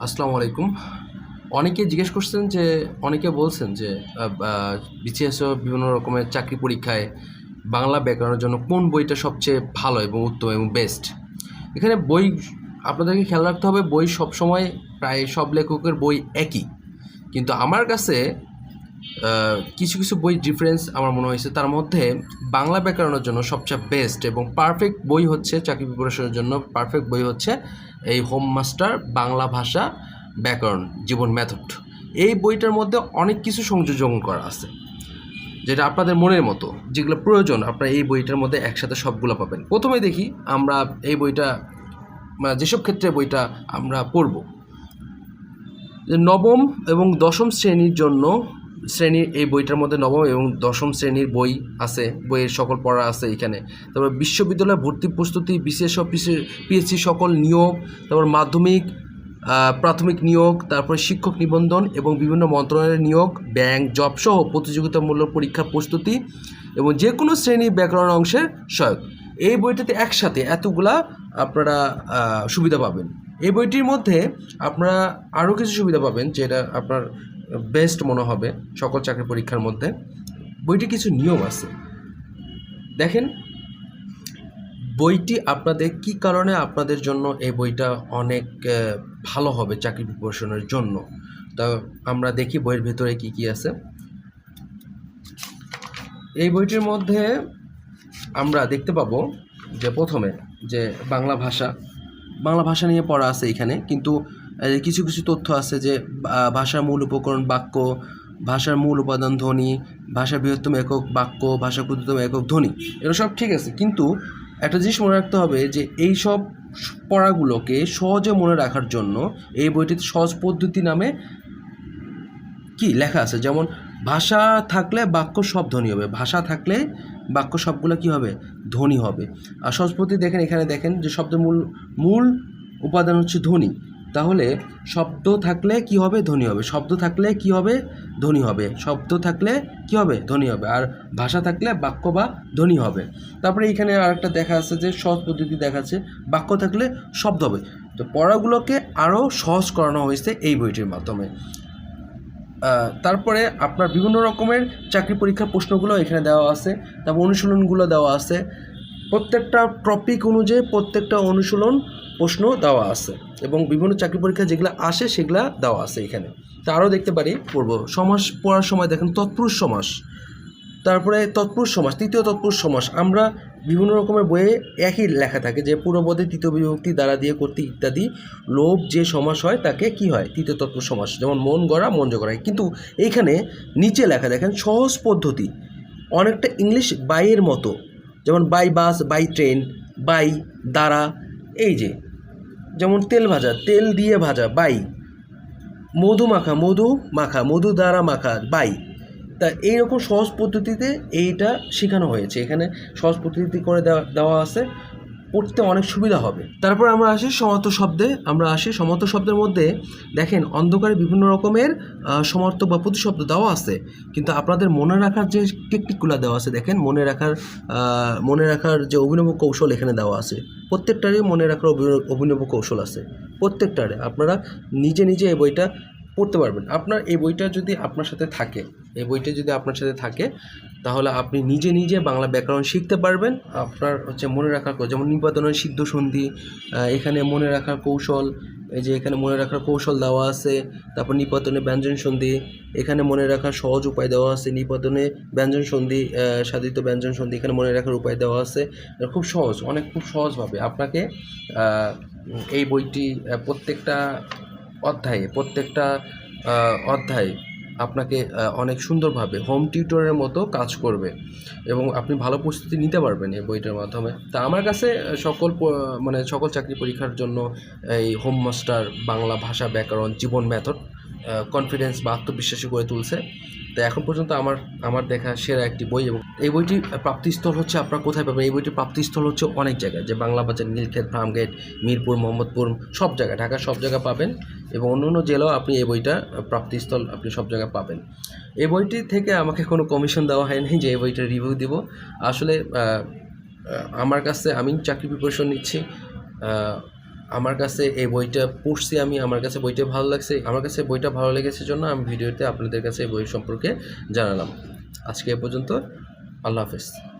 আসসালামু আলাইকুম। অনেকে জিজ্ঞেস করছেন যে, অনেকে বলছেন যে বিসিএস বিভিন্ন রকমের চাকরি পরীক্ষায় বাংলা ব্যাকরণের জন্য কোন বইটা সবচেয়ে ভালো এবং উত্তম এবং বেস্ট এখানে বই, আপনাদেরকে খেয়াল রাখতে হবে, বই সবসময় প্রায় সব লেখকের বই একই। কিন্তু আমার কাছে কিছু কিছু বই ডিফারেন্স আমার মনে হয়েছে। তার মধ্যে বাংলা ব্যাকরণের জন্য সবচেয়ে বেস্ট এবং পারফেক্ট বই হচ্ছে, চাকরি প্রিপারেশনের জন্য পারফেক্ট বই হচ্ছে এই হোম মাস্টার বাংলা ভাষা ব্যাকরণ, জীবন মেথড এই বইটার মধ্যে অনেক কিছু সংযোজন করা আছে, যেটা আপনাদের মনের মতো, যেগুলো প্রয়োজন, আপনারা এই বইটার মধ্যে একসাথে সবগুলো পাবেন। প্রথমে দেখি আমরা এই বইটা মানে যেসব ক্ষেত্রে বইটা আমরা পড়ব নবম এবং দশম শ্রেণির জন্য শ্রেণির এই বইটার মধ্যে নবম এবং দশম শ্রেণির বই আছে, বইয়ের সকল পড়া আছে এখানে। তারপর বিশ্ববিদ্যালয়ে ভর্তি প্রস্তুতি, বিশেষ পিএসসি সকল নিয়োগ, তারপর মাধ্যমিক প্রাথমিক নিয়োগ, তারপরে শিক্ষক নিবন্ধন এবং বিভিন্ন মন্ত্রণালয়ের নিয়োগ, ব্যাংক, জব সহ প্রতিযোগিতামূলক পরীক্ষা প্রস্তুতি এবং যে কোনো শ্রেণি ব্যাকরণ অংশের সহায়ক। এই বইটাতে একসাথে এতগুলা আপনারা সুবিধা পাবেন। এই বইটির মধ্যে আপনারা আরও কিছু সুবিধা পাবেন যেটা আপনার বেস্ট মনে হবে সকল চাকরি পরীক্ষার মধ্যে। বইটি কিছু নিয়ম আছে। দেখেন, বইটি আপনাদের কি কারণে আপনাদের জন্য এই বইটা অনেক ভালো হবে চাকরি প্রিপারেশনের জন্য? তা আমরা দেখি বইয়ের ভেতরে কি কি আছে। এই বইটির মধ্যে আমরা দেখতে পাবো যে প্রথমে যে বাংলা ভাষা বাংলা ভাষা নিয়ে পড়া আছে এখানে। কিন্তু কিছু কিছু তথ্য আছে যে ভাষার মূল উপকরণ বাক্য, ভাষার মূল উপাদান ধ্বনি, ভাষার বৃহত্তম একক বাক্য ভাষা ক্ষুদ্রতম একক ধ্বনি, এগুলো সব ঠিক আছে। কিন্তু একটা জিনিস মনে রাখতে হবে যে এই সব পড়াগুলোকে সহজে মনে রাখার জন্য এই বইটিতে সহজ পদ্ধতি নামে কি লেখা আছে? যেমন, ভাষা থাকলে বাক্য সব ধ্বনি হবে। ভাষা থাকলে বাক্য সবগুলো কি হবে? ধ্বনি হবে। আর সহজ পদ্ধতি দেখেন, এখানে দেখেন যে শব্দের মূল মূল উপাদান হচ্ছে ধ্বনি। তাহলে শব্দ থাকলে কি হবে? ধ্বনি হবে। শব্দ থাকলে কি হবে? ধ্বনি হবে। শব্দ থাকলে কি হবে? ধ্বনি হবে। আর ভাষা থাকলে বাক্য বা ধ্বনি হবে। তারপরে এখানে আরেকটা দেখা আছে যে সহজ পদ্ধতি দেখাচ্ছে। বাক্য থাকলে শব্দ হবে। তো পড়াগুলোকে আরও সহজ করানো হয়েছে এই বইটির মাধ্যমে। তারপরে আপনার বিভিন্ন রকমের চাকরি পরীক্ষার প্রশ্নগুলো এখানে দেওয়া আছে। তারপর অনুশীলনগুলো দেওয়া আছে। প্রত্যেকটা টপিক অনুযায়ী প্রত্যেকটা অনুশীলন প্রশ্ন দেওয়া আছে। এবং বিভিন্ন চাকরি পরীক্ষা যেগুলো আসে, সেগুলো দেওয়া আছে এখানে। তা আরও দেখতে পারি পূর্ব সমাস পড়ার সময় দেখেন, তৎপুরুষ সমাস। তারপরে তৎপুরুষ সমাস, তৃতীয় তৎপুরুষ সমাস। আমরা বিভিন্ন রকমের বইয়ে একই লেখা থাকে যে পূর্বপদে তৃতীয় বিভক্তি দ্বারা দিয়ে করতে ইত্যাদি লোভ যে সমাস হয়, তাকে কি হয়? তৃতীয় তৎপুরুষ সমাস। যেমন মন গড়া মন গড়া কিন্তু এইখানে নিচে লেখা, দেখেন, সহজ পদ্ধতি। অনেকটা ইংলিশ বাইয়ের মতো। যেমন by bus, by train, by দ্বারা, এই যে। যেমন তেল ভাজা, তেল দিয়ে ভাজা, বাই। মধু মাখা মধু মাখা, মধু দ্বারা মাখা, বাই। তা এইরকম সহজ পদ্ধতিতে এইটা শেখানো হয়েছে। এখানে সহজ পদ্ধতি করে দেওয়া দেওয়া আছে। পড়তে অনেক সুবিধা হবে। তারপর আমরা আসি সমর্থ শব্দে। আমরা আসি সমর্থ শব্দের মধ্যে দেখেন অন্ধকারে বিভিন্ন রকমের সমার্থক বা প্রতিশব্দ দেওয়া আছে। কিন্তু আপনাদের মনে রাখার যে টেকনিকগুলো দেওয়া আছে, দেখেন মনে রাখার মনে রাখার যে অভিনব কৌশল এখানে দেওয়া আছে। প্রত্যেকটারই মনে রাখার অভি- অভিনব কৌশল আছে। প্রত্যেকটারে আপনারা নিজে নিজে এই বইটা পড়তে পারবেন। আপনার এই বইটা যদি আপনার সাথে থাকে, এই বইটা যদি আপনার সাথে থাকে তাহলে আপনি নিজে নিজে বাংলা ব্যাকরণ শিখতে পারবেন। আপনার হচ্ছে মনে রাখার যেমন নিপাতনের সিদ্ধ সন্ধি এখানে মনে রাখার কৌশল, এই যে এখানে মনে রাখার কৌশল দেওয়া আছে। তারপর নিপাতনে ব্যঞ্জন সন্ধি, এখানে মনে রাখার সহজ উপায় দেওয়া আছে। নিপাতনে ব্যঞ্জন সন্ধি সাধিত ব্যঞ্জন সন্ধি, এখানে মনে রাখার উপায় দেওয়া আছে। খুব সহজ, অনেক খুব সহজভাবে আপনাকে এই বইটি প্রত্যেকটা অধ্যায়ে, প্রত্যেকটা অধ্যায় আপনাকে অনেক সুন্দরভাবে হোম টিউটরের মতো কাজ করবে এবং আপনি ভালো প্রস্তুতি নিতে পারবেন এই বইটার মাধ্যমে। তা আমার কাছে সকল মানে সকল চাকরি পরীক্ষার জন্য এই হোম মাস্টার বাংলা ভাষা ব্যাকরণ জীবন মেথড কনফিডেন্স বা আত্মবিশ্বাসী করে তুলছে। তো এখন পর্যন্ত আমার আমার দেখা সেরা একটি বই এবং এই বইটির প্রাপ্তিস্থল হচ্ছে, আপনারা কোথায় পাবেন? এই বইটির প্রাপ্তিস্থল হচ্ছে অনেক জায়গায়, যে বাংলা বাজার, নীলক্ষেত ফার্মগেট মিরপুর, মোহাম্মদপুর, সব জায়গায়, ঢাকার সব জায়গায় পাবেন এবং অন্য অন্য জেলাও আপনি এই বইটা প্রাপ্তিস্থল আপনি সব জায়গায় পাবেন। এই বইটি থেকে আমাকে কোনো কমিশন দেওয়া হয়নি যে এই বইটার রিভিউ দিব। আসলে আমার কাছে আমি চাকরি প্রিপারেশন নিচ্ছি আমার কাছে এই বইটা পড়ছি আমি, আমার কাছে বইটা ভালো লাগছে, আমার কাছে বইটা ভালো লেগেছে জন্য আমি ভিডিওতে আপনাদের কাছে এই বই সম্পর্কে জানালাম। আজকে এ পর্যন্ত আল্লাহ হাফেজ।